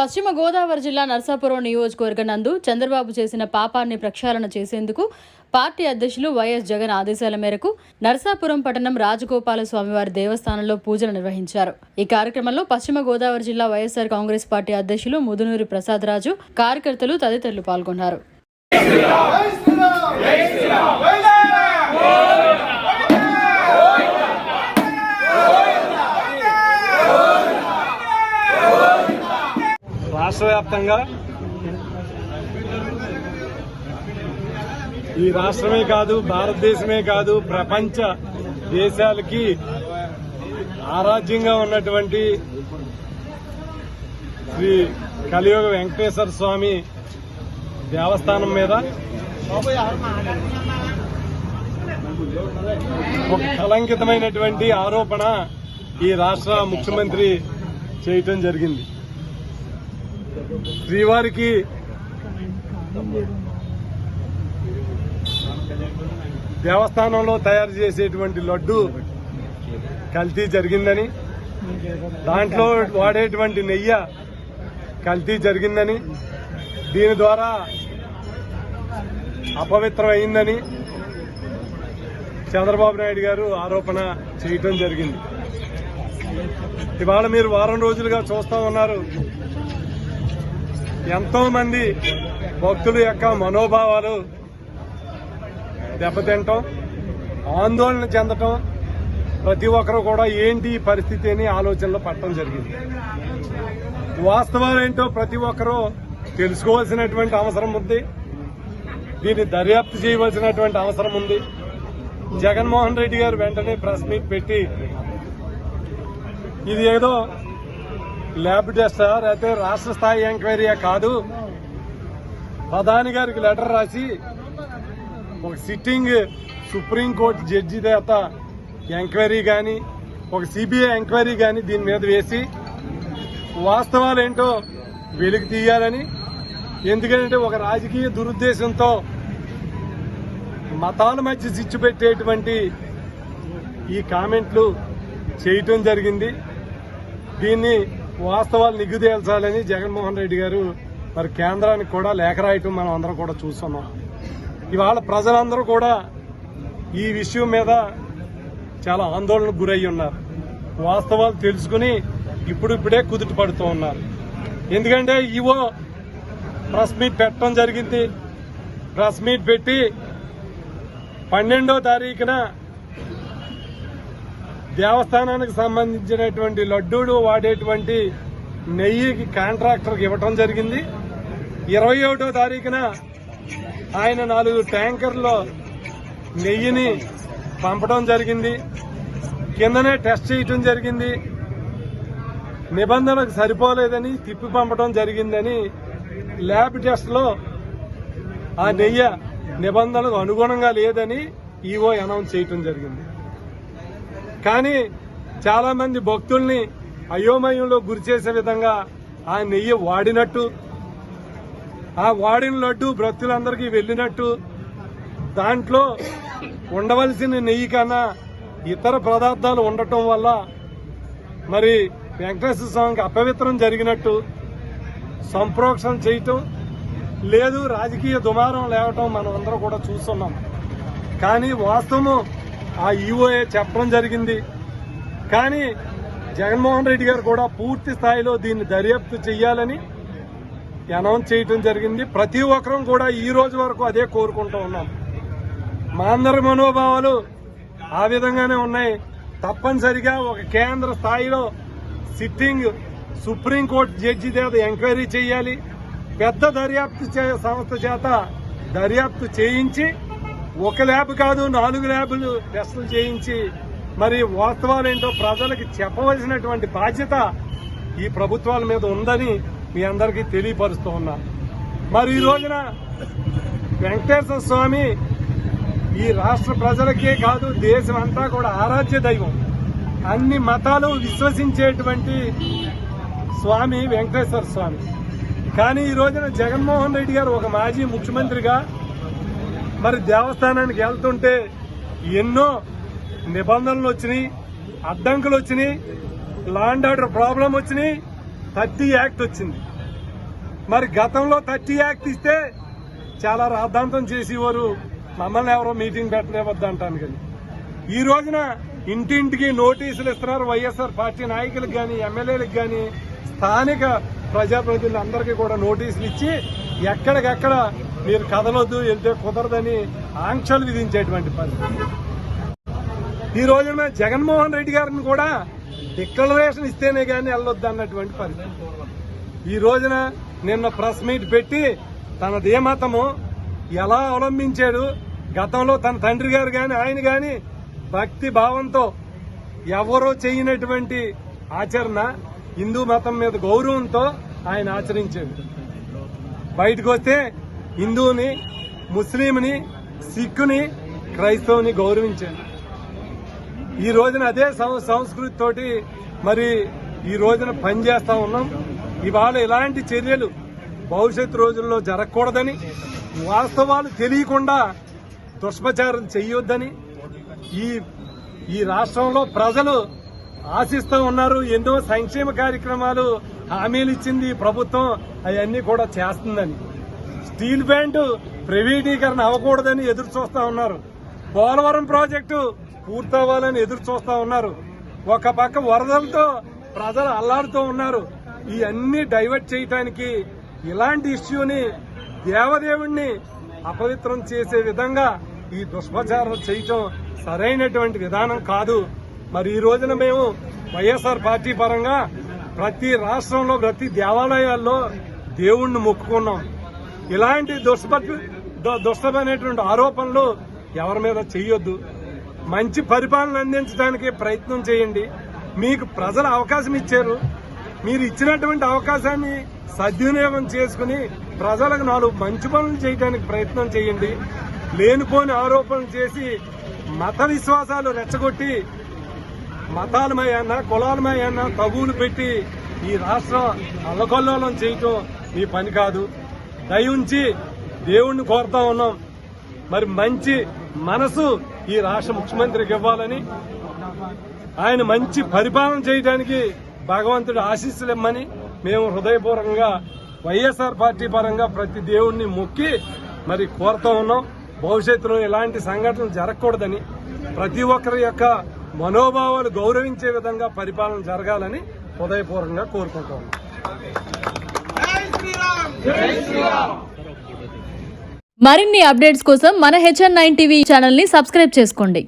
పశ్చిమ గోదావరి జిల్లా నర్సాపురం నియోజకవర్గం నందు చంద్రబాబు చేసిన పాపాన్ని ప్రక్షాళన చేసేందుకు పార్టీ అధ్యక్షులు వైఎస్ జగన్ ఆదేశాల మేరకు నర్సాపురం పట్టణం రాజగోపాల స్వామివారి దేవస్థానంలో పూజలు నిర్వహించారు ఈ కార్యక్రమంలో పశ్చిమ గోదావరి జిల్లా వైఎస్ఆర్ కాంగ్రెస్ పార్టీ అధ్యక్షులు ముదునూరి ప్రసాద్ రాజు కార్యకర్తలు తదితరులు పాల్గొన్నారు రాష్ట్ర వ్యాప్తంగా ఈ రాష్ట్రమే కాదు భారతదేశమే కాదు ప్రపంచ దేశాలకి ఆరాధ్యంగా ఉన్నటువంటి శ్రీ కలియుగ వెంకటేశ్వర స్వామి దేవస్థానం మీద ఒక కలంకితమైనటువంటి ఆరోపణ ఈ రాష్ట్ర ముఖ్యమంత్రి చేయటం జరిగింది. శ్రీవారికి దేవస్థానంలో తయారు చేసేటువంటి లడ్డు కల్తీ జరిగిందని దాంట్లో వాడేటువంటి నెయ్యి కల్తీ జరిగిందని దీని ద్వారా అపవిత్రం అయిందని చంద్రబాబు నాయుడు గారు ఆరోపణ చేయటం జరిగింది. ఇవాళ మీరు వారం రోజులుగా చూస్తా ఉన్నారు. ఎంతో మంది భక్తుల యొక్క మనోభావాలు దెబ్బతింటాం ఆందోళన చెందటం ప్రతి ఒక్కరు కూడా ఏంటి పరిస్థితి అని ఆలోచనలో పట్టడం జరిగింది. వాస్తవాలు ఏంటో ప్రతి ఒక్కరూ తెలుసుకోవాల్సినటువంటి అవసరం ఉంది. దీన్ని దర్యాప్తు చేయవలసినటువంటి అవసరం ఉంది. జగన్మోహన్ రెడ్డి గారు వెంటనే ప్రెస్ మీట్ పెట్టి ఇది ఏదో ల్యాబ్ టెస్ట్ అయితే రాష్ట్ర స్థాయి ఎంక్వైరీయా కాదు. ప్రధాని గారికి లెటర్ రాసి ఒక సిట్టింగ్ సుప్రీంకోర్టు జడ్జి చేత ఎంక్వైరీ కానీ ఒక సిబిఐ ఎంక్వైరీ కానీ దీని మీద వేసి వాస్తవాలు ఏంటో వెలికి తీయాలని. ఎందుకంటే ఒక రాజకీయ దురుద్దేశంతో మతాల మధ్య చిచ్చు పెట్టేటువంటి ఈ కామెంట్లు చేయటం జరిగింది. దీన్ని వాస్తవాలు నిగ్గుదేల్చాలని జగన్మోహన్ రెడ్డి గారు మరి కేంద్రానికి కూడా లేఖ రాయటం మనం అందరం కూడా చూస్తున్నాం. ఇవాళ ప్రజలందరూ కూడా ఈ విషయం మీద చాలా ఆందోళనకు గురయ్యి ఉన్నారు. వాస్తవాలు తెలుసుకుని ఇప్పుడిప్పుడే కుదుట పడుతూ ఉన్నారు. ఎందుకంటే ఇవో ప్రెస్ మీట్ పెట్టడం జరిగింది. ప్రెస్ మీట్ పెట్టి పన్నెండో తారీఖున దేవస్థానానికి సంబంధించినటువంటి లడ్డూలు వాడేటువంటి నెయ్యికి కాంట్రాక్టర్కి ఇవ్వటం జరిగింది. ఇరవై ఒకటో తారీఖున ఆయన నాలుగు ట్యాంకర్లో నెయ్యిని పంపడం జరిగింది. కిందనే టెస్ట్ చేయటం జరిగింది. నిబంధనలకు సరిపోలేదని తిప్పి పంపడం జరిగిందని ల్యాబ్ టెస్ట్లో ఆ నెయ్యి నిబంధనలకు అనుగుణంగా లేదని ఈఓ అనౌన్స్ చేయటం జరిగింది. కానీ చాలా మంది భక్తుల్ని అయోమయంలో గురి చేసే విధంగా ఆ నెయ్యి వాడినట్టు ఆ వాడిన లడ్డు భక్తులందరికీ వెళ్ళినట్టు దాంట్లో ఉండవలసిన నెయ్యి కన్నా ఇతర పదార్థాలు ఉండటం వల్ల మరి వెంకటేశ్వర స్వామికి అపవిత్రం జరిగినట్టు సంప్రోక్షణ చేయటం లేదు రాజకీయ దుమారం లేవటం మనం అందరం కూడా చూస్తున్నాం. కానీ వాస్తవం ఆ ఈఓఏ చెప్పడం జరిగింది. కానీ జగన్మోహన్ రెడ్డి గారు కూడా పూర్తి స్థాయిలో దీన్ని దర్యాప్తు చేయాలని అనౌన్స్ చేయటం జరిగింది. ప్రతి ఒక్కరం కూడా ఈ రోజు వరకు అదే కోరుకుంటూ ఉన్నాం. మా అందరి మనోభావాలు ఆ విధంగానే ఉన్నాయి. తప్పనిసరిగా ఒక కేంద్ర స్థాయిలో సిట్టింగ్ సుప్రీంకోర్టు జడ్జి చేత ఎంక్వైరీ చేయాలి పెద్ద దర్యాప్తు సంస్థ చేత దర్యాప్తు చేయించి ఒక ల్యాబ్ కాదు నాలుగు ల్యాబ్లు టెస్టులు చేయించి మరి వాస్తవాలు ఏంటో ప్రజలకు చెప్పవలసినటువంటి బాధ్యత ఈ ప్రభుత్వాల మీద ఉందని మీ అందరికీ తెలియపరుస్తూ ఉన్నా. మరి ఈ రోజున వెంకటేశ్వర స్వామి ఈ రాష్ట్ర ప్రజలకే కాదు దేశం అంతా కూడా ఆరాధ్య దైవం. అన్ని మతాలు విశ్వసించేటువంటి స్వామి వెంకటేశ్వర స్వామి. కానీ ఈ రోజున జగన్మోహన్ రెడ్డి గారు ఒక మాజీ ముఖ్యమంత్రిగా మరి దేవస్థానానికి వెళ్తుంటే ఎన్నో నిబంధనలు వచ్చినాయి అడ్డంకులు వచ్చినాయి లాండ్ ఆర్డర్ ప్రాబ్లం వచ్చినాయి థర్టీ యాక్ట్ వచ్చింది. మరి గతంలో థర్టీ యాక్ట్ ఇస్తే చాలా రాద్ధాంతం చేసేవారు మమ్మల్ని ఎవరో మీటింగ్ పెట్టలేవద్దు అంటాను కానీ. ఈ రోజున ఇంటింటికి నోటీసులు ఇస్తున్నారు వైఎస్ఆర్ పార్టీ నాయకులకు కానీ ఎమ్మెల్యేలకు కానీ స్థానిక ప్రజాప్రతినిధులందరికీ కూడా నోటీసులు ఇచ్చి ఎక్కడికక్కడ మీరు కదలొద్దు వెళ్తే కుదరదని ఆంక్షలు విధించేటువంటి పరిస్థితి. ఈ రోజున జగన్మోహన్ రెడ్డి గారిని కూడా డిక్లరేషన్ ఇస్తేనే కానీ వెళ్ళొద్దు అన్నటువంటి పరిస్థితి. ఈ రోజున నిన్న ప్రెస్ మీట్ పెట్టి తనదే మతము ఎలా అవలంబించాడు గతంలో తన తండ్రి గారు కానీ ఆయన కానీ భక్తి భావంతో ఎవరో చేయనటువంటి ఆచరణ హిందూ మతం మీద గౌరవంతో ఆయన ఆచరించాడు. బయటకు వస్తే హిందువుని ముస్లింని సిక్కుని క్రైస్తవుని గౌరవించండి ఈ రోజున అదే సం- సంస్కృతి తోటి మరి ఈ రోజున పనిచేస్తా ఉన్నాం. ఇవాళ ఇలాంటి చర్యలు భవిష్యత్ రోజుల్లో జరగకూడదని వాస్తవాలు తెలియకుండా దుష్ప్రచారం చేయొద్దని ఈ ఈ రాష్ట్రంలో ప్రజలు ఆశిస్తూ ఉన్నారు. ఎన్నో సంక్షేమ కార్యక్రమాలు హామీలు ఇచ్చింది ప్రభుత్వం. అవన్నీ కూడా చేస్తుందని. స్టీల్ ప్లాంట్ ప్రైవేటీకరణ అవ్వకూడదని ఎదురు చూస్తూ ఉన్నారు. పోలవరం ప్రాజెక్టు పూర్తవ్వాలని ఎదురు చూస్తూ ఉన్నారు. ఒక పక్క వరదలతో ప్రజలు అల్లాడుతూ ఉన్నారు. ఇవన్నీ డైవర్ట్ చేయటానికి ఇలాంటి ఇష్యూని దేవదేవుణ్ణి అపవిత్రం చేసే విధంగా ఈ దుష్ప్రచారం చేయటం సరైనటువంటి విధానం కాదు. మరి ఈ రోజున మేము వైఎస్ఆర్ పార్టీ పరంగా ప్రతి రాష్ట్రంలో ప్రతి దేవాలయాల్లో దేవుణ్ణి మొక్కుకున్నాం. ఇలాంటి దుష్ప దు- దుష్టమైనటువంటి ఆరోపణలు ఎవరి మీద చేయొద్దు మంచి పరిపాలన అందించడానికి ప్రయత్నం చేయండి. మీకు ప్రజలు అవకాశం ఇచ్చారు. మీరు ఇచ్చినటువంటి అవకాశాన్ని సద్వినియోగం చేసుకుని ప్రజలకు నాలుగు మంచి పనులు చేయడానికి ప్రయత్నం చేయండి. లేనిపోని ఆరోపణలు చేసి మత విశ్వాసాలు రెచ్చగొట్టి మతాలమయ్యన్నా కులాలమయ్యన్నా తగులు పెట్టి ఈ రాష్ట్రం అల్లకొల్లోలం చేయటం మీ పని కాదు. దయుంచి దేవుణ్ణి కోరుతా ఉన్నాం. మరి మంచి మనసు ఈ రాష్ట్ర ముఖ్యమంత్రికి ఇవ్వాలని ఆయన మంచి పరిపాలన చేయడానికి భగవంతుడు ఆశీస్సులు ఇమ్మని మేము హృదయపూర్వకంగా వైఎస్ఆర్ పార్టీ పరంగా ప్రతి దేవుణ్ణి మొక్కి మరి కోరుతా ఉన్నాం. భవిష్యత్తులో ఇలాంటి సంఘటనలు జరగకూడదని ప్రతి ఒక్కరి యొక్క మనోభావాలు గౌరవించే విధంగా పరిపాలన జరగాలని హృదయపూర్వకంగా కోరుకుంటా మరిన్ని అప్డేట్స్ కోసం మన హెచ్ఎన్ నైన్ టీవీ ఛానల్ని సబ్స్క్రైబ్ చేసుకోండి.